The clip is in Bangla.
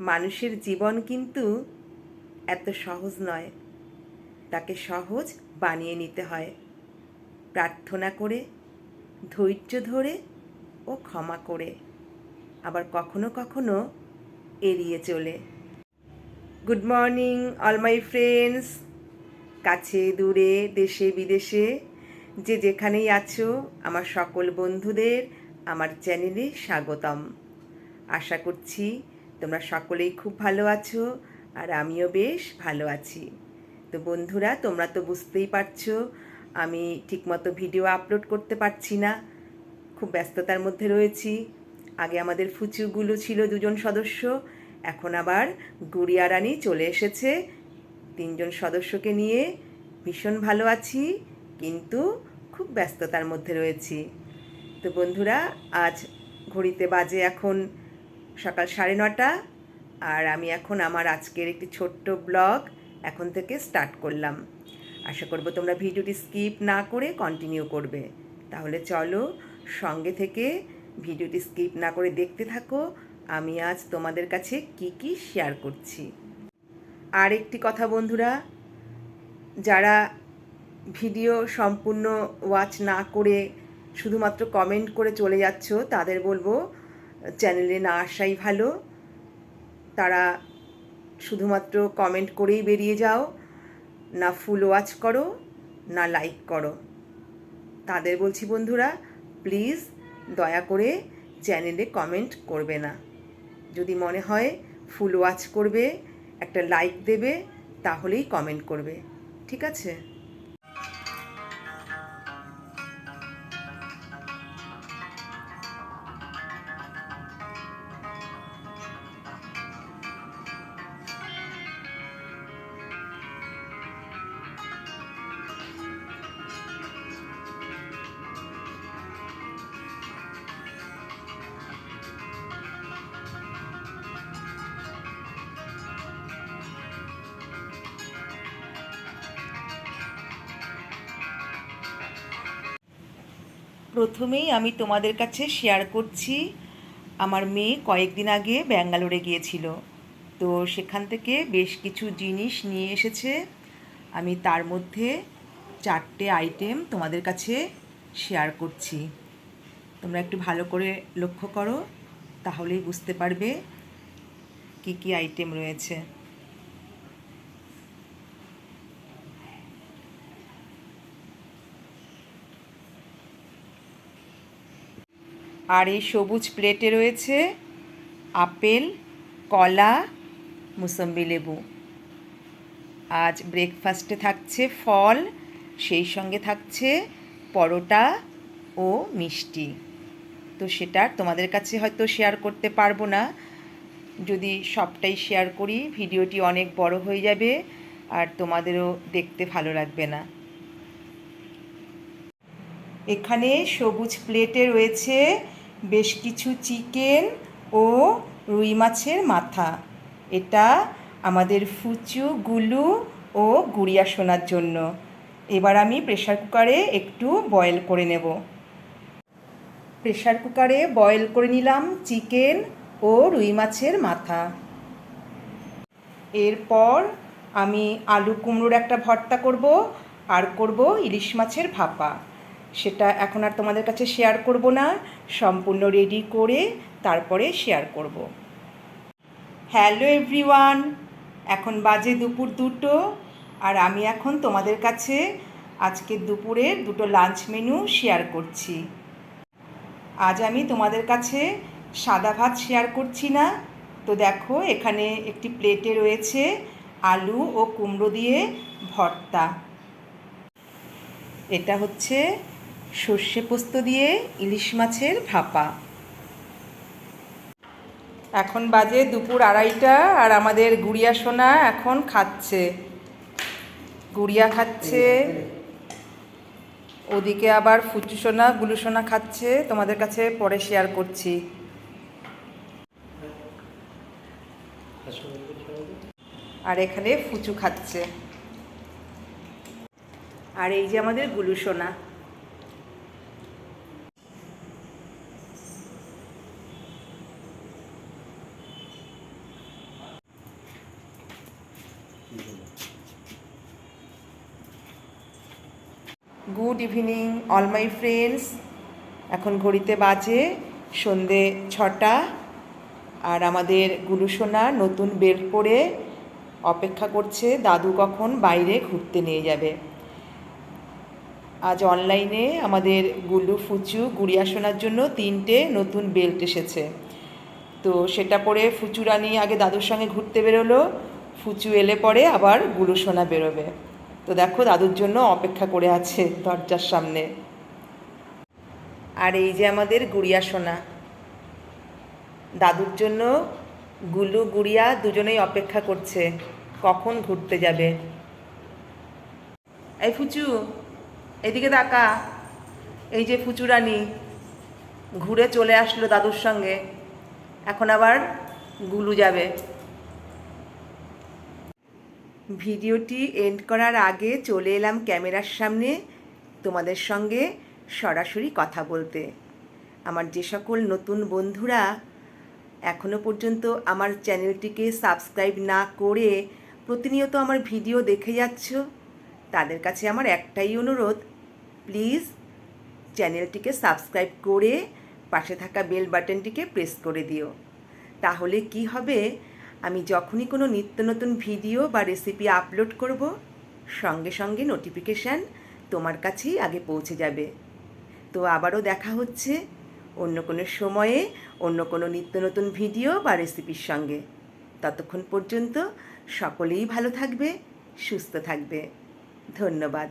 মানুষের জীবন কিন্তু এত সহজ নয়। তাকে সহজ বানিয়ে নিতে হয়। প্রার্থনা করে, ধৈর্য ধরে ও ক্ষমা করে। আবার কখনো কখনো এড়িয়ে চলে। Good morning, all my friends. কাছে, দূরে, দেশে, বিদেশে, যে যেখানেই আছো, আমার সকল বন্ধুদের, আমার চ্যানেলে স্বাগতম। আশা করছি তোমরা সকলেই খুব ভালো আছো আর আমিও বেশ ভালো আছি। তো বন্ধুরা, তোমরা তো বুঝতেই পারছ, আমি ঠিকমতো ভিডিও আপলোড করতে পারছি না। খুব ব্যস্ততার মধ্যে রয়েছি। আগে আমাদের ফুচুগুলো ছিল দুজন সদস্য, এখন আবার গুড়িয়া রানী চলে এসেছে। তিনজন সদস্যকে নিয়ে ভীষণ ভালো আছি, কিন্তু খুব ব্যস্ততার মধ্যে রয়েছি। তো বন্ধুরা, আজ ঘড়িতে বাজে এখন সকাল সাড়ে নটা, আর আমি এখন আমার আজকের একটি ছোট্ট ব্লগ এখন থেকে স্টার্ট করলাম। আশা করব তোমরা ভিডিওটি স্কিপ না করে কন্টিনিউ করবে। তাহলে চলো সঙ্গে থেকে ভিডিওটি স্কিপ না করে দেখতে থাকো। আমি আজ তোমাদের কাছে কি কি শেয়ার করছি। আর একটি কথা বন্ধুরা, যারা ভিডিও সম্পূর্ণ ওয়াচ না করে শুধুমাত্র কমেন্ট করে চলে যাচ্ছ, তাদের বলব চ্যানেলে না আসাই ভালো। তারা শুধুমাত্র কমেন্ট করেই বেরিয়ে যাও, না ফুল ওয়াচ করো, না লাইক করো। তাদের বলছি, বন্ধুরা, প্লিজ দয়া করে চ্যানেলে কমেন্ট করবে না। যদি মনে হয় ফুল ওয়াচ করবে, একটা লাইক দেবে, তাহলেই কমেন্ট করবে। ঠিক আছে? প্রথমেই আমি তোমাদের কাছে শেয়ার করছি, আমার মেয়ে কয়েকদিন আগে ব্যাঙ্গালোরে গিয়েছিল। তো সেখান থেকে বেশ কিছু জিনিস নিয়ে এসেছে। আমি তার মধ্যে চারটে আইটেম তোমাদের কাছে শেয়ার করছি। তোমরা একটু ভালো করে লক্ষ্য করো, তাহলেই বুঝতে পারবে কি কি আইটেম রয়েছে। আর এই সবুজ প্লেটে রয়েছে আপেল, কলা, মুসম্বি লেবু। আজ ব্রেকফাস্টে থাকছে ফল, সেই সঙ্গে থাকছে পরোটা ও মিষ্টি। তো সেটা তোমাদের কাছে হয়তো শেয়ার করতে পারব না। যদি সবটাই শেয়ার করি, ভিডিওটি অনেক বড় হয়ে যাবে আর তোমাদেরও দেখতে ভালো লাগবে না। এখানে সবুজ প্লেটে রয়েছে বেশ কিছু চিকেন ও রুই মাছের মাথা। এটা আমাদের ফুচু, গুলু ও গুড়িয়া শোনার জন্য। এবার আমি প্রেশার কুকারে একটু বয়েল করে নেব। প্রেশার কুকারে বয়েল করে নিলাম চিকেন ও রুই মাছের মাথা। এরপর আমি আলু কুমড়োর একটা ভর্তা করব আর করব ইলিশ মাছের ভাপা। সেটা এখন আর তোমাদের কাছে শেয়ার করব না। সম্পূর্ণ রেডি করে তারপরে শেয়ার করব। হ্যালো এভরিওয়ান এখন বাজে দুপুর দুটো আর আমি এখন তোমাদের কাছে আজকে দুপুরের দুটো লাঞ্চ মেনু শেয়ার করছি। আজ আমি তোমাদের কাছে সাদা ভাত শেয়ার করছি না। তো দেখো, এখানে একটি প্লেটে রয়েছে আলু ও কুমড়ো দিয়ে ভর্তা। এটা হচ্ছে সর্ষে পোস্ত দিয়ে ইলিশ মাছের ভাপা। এখন বাজে দুপুর আড়াইটা আর আমাদের গুড়িয়া সোনা এখন খাচ্ছে। গুড়িয়া খাচ্ছে, ওদিকে আবার ফুচু সোনা, গুলু সোনা খাচ্ছে, তোমাদের কাছে পরে শেয়ার করছি। আর এখানে ফুচু খাচ্ছে। আর এই যে আমাদের গুলু সোনা। Good evening, all my friends. এখন ঘড়িতে বাজে সন্ধে ছটা আর আমাদের গুলুসোনা নতুন বেল্ট পরে অপেক্ষা করছে, দাদু কখন বাইরে ঘুরতে নিয়ে যাবে। আজ অনলাইনে আমাদের গুল্লু ফুচু, গুড়িয়া শোনার জন্য তিনটে নতুন বেল্ট এসেছে। তো সেটা পরে ফুচু রানী আগে দাদুর সঙ্গে ঘুরতে বেরোলো, ফুচু এলে পরে আবার গুলু সোনা বেরোবে। তো দেখো দাদুর জন্য অপেক্ষা করে আছে দরজার সামনে। আর এই যে আমাদের গুড়িয়া সোনা। দাদুর জন্য গুলু, গুড়িয়া দুজনেই অপেক্ষা করছে, কখন ঘুরতে যাবে। এই ফুচু, এদিকে তাকা। এই যে ফুচু রানী, ঘুরে চলে আসলো দাদুর সঙ্গে। এখন আবার গুলু যাবে। ভিডিওটি এন্ড করার আগে চলে এলাম ক্যামেরার সামনে তোমাদের সঙ্গে সরাসরি কথা বলতে। আমার যে সকল নতুন বন্ধুরা এখনও পর্যন্ত আমার চ্যানেলটিকে সাবস্ক্রাইব না করে প্রতিনিয়ত আমার ভিডিও দেখে যাচ্ছ, তাদের কাছে আমার একটাই অনুরোধ প্লিজ চ্যানেলটিকে সাবস্ক্রাইব করে পাশে থাকা বেল বাটনটিকে প্রেস করে দিও। তাহলে কি হবে? আমি যখনই কোনো নিত্য নতুন ভিডিও বা রেসিপি আপলোড করব, সঙ্গে সঙ্গে নোটিফিকেশান তোমার কাছেই আগে পৌঁছে যাবে। তো আবারও দেখা হচ্ছে অন্য কোনো সময়ে, অন্য কোনো নিত্য নতুন ভিডিও বা রেসিপির সঙ্গে। ততক্ষণ পর্যন্ত সকলেই ভালো থাকবে, সুস্থ থাকবে। ধন্যবাদ।